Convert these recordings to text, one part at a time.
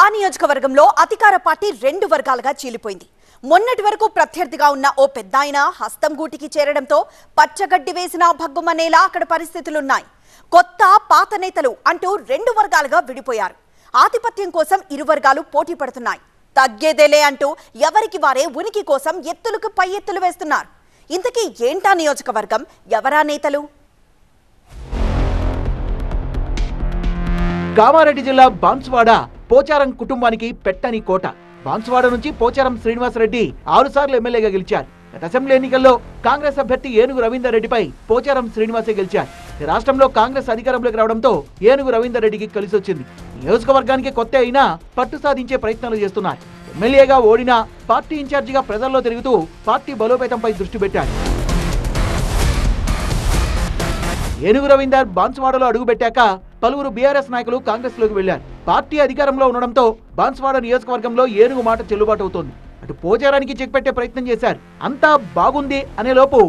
ఆ నియోజకవర్గంలో అధికార పార్టీ రెండు వర్గాలుగా చీలిపోయింది. మొన్నటి వరకు ప్రత్యర్థిగా ఉన్న ఓ పెద్దాయన హస్తం గూటికి చేరడంతో పచ్చగడ్డి వేసిన భగ్గుమనేలా అక్కడ పరిస్థితులున్నాయి. కొత్త పాత నేతలు అంటూ రెండు వర్గాలుగా విడిపోయారు. ఆధిపత్యం కోసం ఇరు వర్గాలు పోటీ పడుతున్నాయి. తగ్గేదేలే అంటూ ఎవరికి వారే ఉనికి కోసం ఎత్తులకు పై ఎత్తులు వేస్తున్నారు. ఇంతకీ ఏంటా నియోజకవర్గం? ఎవరా నేతలు? కామారెడ్డి జిల్లా బాన్స్వాడ పోచారం కుటుంబానికి పెట్టని కోట. బాన్సువాడ నుంచి పోచారం శ్రీనివాసరెడ్డి ఆరుసార్లు ఎమ్మెల్యేగా గెలిచారు. గత అసెంబ్లీ ఎన్నికల్లో కాంగ్రెస్ అభ్యర్థి ఏనుగు రవీందర్ రెడ్డిపై పోచారం శ్రీనివాసే గెలిచారు. రాష్ట్రంలో కాంగ్రెస్ అధికారంలోకి రావడంతో ఏనుగు రవీందర్ రెడ్డికి కలిసి వచ్చింది. నియోజకవర్గానికి కొత్త అయినా పట్టు సాధించే ప్రయత్నాలు చేస్తున్నారు. ఎమ్మెల్యేగా ఓడినా పార్టీ ఇన్ఛార్జిగా ప్రజల్లో తిరుగుతూ పార్టీ బలోపేతంపై దృష్టి పెట్టారు. ఏనుగు రవీందర్ బాన్స్వాడలో అడుగుపెట్టాక పలువురు బీఆర్ఎస్ నాయకులు కాంగ్రెస్లోకి వెళ్ళారు పార్టీ అధికారంలో ఉండడంతో బాన్స్వాడ నియోజకవర్గంలో ఏనుగు మాట చెల్లుబాటు అవుతోంది. అటు పోచారానికి చెక్ పెట్టే ప్రయత్నం చేశారు. అంతా బాగుంది అనే లోపు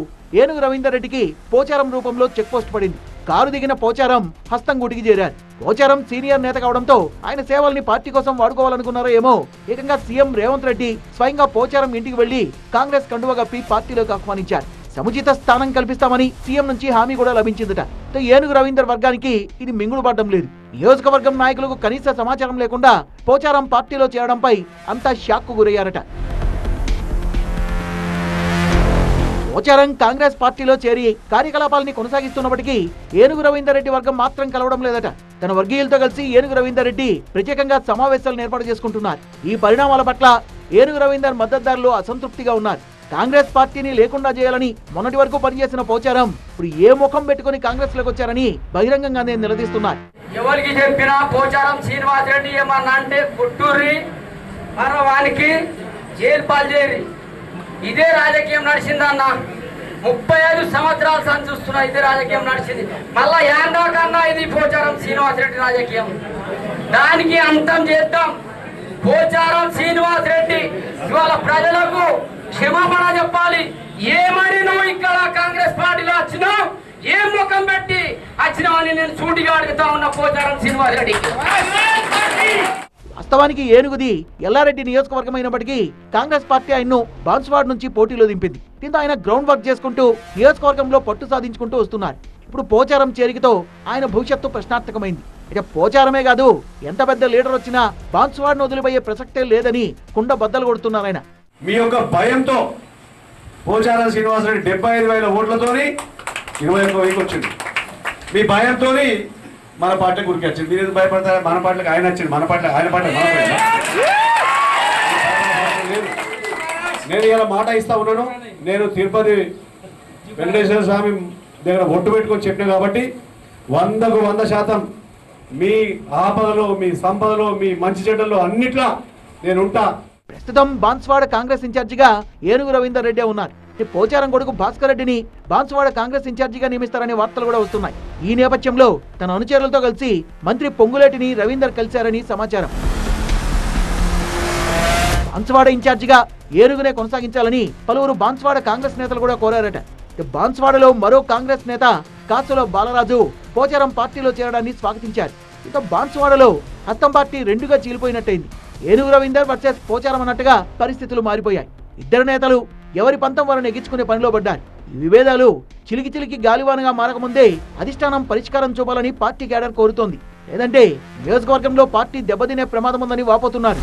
ఏనుగు రవీందర్ రెడ్డికి పోచారం రూపంలో చెక్ పోస్ట్ పడింది. కారు దిగిన పోచారం హస్తం గుటికి చేరారు. పోచారం సీనియర్ నేత కావడంతో ఆయన సేవల్ని పార్టీ కోసం వాడుకోవాలనుకున్నారో ఏమో ఏకంగా సీఎం రేవంత్ రెడ్డి స్వయంగా పోచారం ఇంటికి వెళ్ళి కాంగ్రెస్ కండువ కప్పి పార్టీలోకి ఆహ్వానించారు. సముచిత స్థానం కల్పిస్తామని సీఎం నుంచి హామీ కూడా లభించిందట. ఏనుగు రవీందర్ వర్గానికి ఇది మింగులు పడడం లేదు. నియోజకవర్గం నాయకులకు కనీస సమాచారం లేకుండా పోచారం పార్టీలో చేరడంపై అంతా షాక్కు గురయ్యారట. పోచారం కాంగ్రెస్ పార్టీలో చేరి కార్యకలాపాలని కొనసాగిస్తున్నప్పటికీ ఏనుగు రవీందర్ రెడ్డి వర్గం మాత్రం కలవడం లేదట. తన వర్గీయులతో కలిసి ఏనుగు రవీందర్ రెడ్డి ప్రత్యేకంగా సమావేశాలను ఏర్పాటు చేసుకుంటున్నారు. ఈ పరిణామాల పట్ల ఏనుగు రవీందర్ మద్దతుదారులు అసంతృప్తిగా ఉన్నారు. కాంగ్రెస్ పార్టీని లేకుండా చేయాలని మొన్నటి వరకు పనిచేసిన పోచారం ఇప్పుడు ఏ ముఖం పెట్టుకుని కాంగ్రెస్లోకి వచ్చారని బహిరంగంగానే నిలదీస్తున్నారు. ఎవరికి చెప్పినా పోచారం శ్రీనివాస్ రెడ్డి ఏమన్నా అంటే గుట్టూరి మరి జైలు పాలు ఇదే రాజకీయం నడిచిందన్న. ముప్పై ఐదు సంవత్సరాల సంది చూస్తున్నా ఇదే రాజకీయం నడిచింది. మళ్ళా యాండా కన్నా ఇది పోచారం శ్రీనివాస్ రెడ్డి రాజకీయం. దానికి అంతం చేద్దాం. పోచారం శ్రీనివాస్ రెడ్డి క్షమాపణ చెప్పాలి. ఏమని నువ్వు ఇక్కడ కాంగ్రెస్ పార్టీలో వచ్చినావు ఏం ముఖం పెట్టి వచ్చినావని నేను సూటిగా అడుగుతా ఉన్న పోచారం శ్రీనివాస్ వాస్తవానికి ఏనుగుది ఎల్లారెడ్డి నియోజకవర్గం అయినప్పటికీ కాంగ్రెస్ పార్టీ ఆయన్ను బాన్స్వాడ్ నుంచి పోటీలో దింపింది. దీంతో ఆయన గ్రౌండ్ వర్క్ చేసుకుంటూ నియోజకవర్గంలో పట్టు సాధించుకుంటూ వస్తున్నారు. ఇప్పుడు పోచారం చేరికతో ఆయన భవిష్యత్తు ప్రశ్నార్థకమైంది. ఇక పోచారమే కాదు ఎంత పెద్ద లీడర్ వచ్చినా బాన్స్వాడ్ను వదిలిపోయే ప్రసక్తే లేదని కుండ బద్దలు కొడుతున్నారు ఆయన. మీ యొక్క భయంతో పోచారం శ్రీనివాసరెడ్డి డెబ్బై ఐదు వేల ఓట్లతోని ఇరవై ఒక్క వెయ్యికి వచ్చింది. మీ భయంతో మన పార్టీ గురికి వచ్చింది. మీరు ఎందుకు భయపడతారా? మన పాటలకు ఆయన వచ్చింది మన పాటలకు ఆయన పార్టీ మన నేను ఇలా మాట ఇస్తా ఉన్నాను. నేను తిరుపతి వెంకటేశ్వర స్వామి దగ్గర ఒట్టు పెట్టుకొని చెప్పిన కాబట్టి వందకు వంద శాతం మీ ఆపదలో మీ సంపదలో మీ మంచి చెడ్డల్లో అన్నిట్లా నేను ఉంటా. ప్రస్తుతం బాన్స్వాడ కాంగ్రెస్ ఇన్ఛార్జిగా ఏనుగు రవీందర్ రెడ్డి ఉన్నారు. పోచారం కొడుకు భాస్కర్ రెడ్డిని బాన్స్వాడ కాంగ్రెస్ ఇన్ఛార్జిగా నియమిస్తారనే వార్తలు కూడా వస్తున్నాయి. ఈ నేపథ్యంలో తన అనుచరులతో కలిసి మంత్రి పొంగులేటిని రవీందర్ కలిశారని సమాచారం. బాన్స్వాడ ఇన్ఛార్జిగా ఏనుగునే కొనసాగించాలని పలువురు బాన్స్వాడ కాంగ్రెస్ నేతలు కూడా కోరారట. ఇక బాన్స్వాడలో మరో కాంగ్రెస్ నేత కాసుల బాలరాజు పోచారం పార్టీలో చేరడాన్ని స్వాగతించారు. ఇక బాన్స్వాడలో హస్తం పార్టీ రెండుగా చీలిపోయినట్టయింది. ఏనుగు రవీందర్ వర్సెస్ పోచారం అన్నట్టుగా పరిస్థితులు మారిపోయాయి. ఇద్దరు నేతలు ఎవరి పంతం వారు నెగ్గించుకునే పనిలో పడ్డారు. ఈ విభేదాలు చిలికి చిలికి గాలివానగా మారకముందే అధిష్టానం పరిష్కారం చూపాలని పార్టీ క్యాడర్ కోరుతోంది. లేదంటే నియోజకవర్గంలో పార్టీ దెబ్బతినే ప్రమాదం ఉందని వాపోతున్నారు.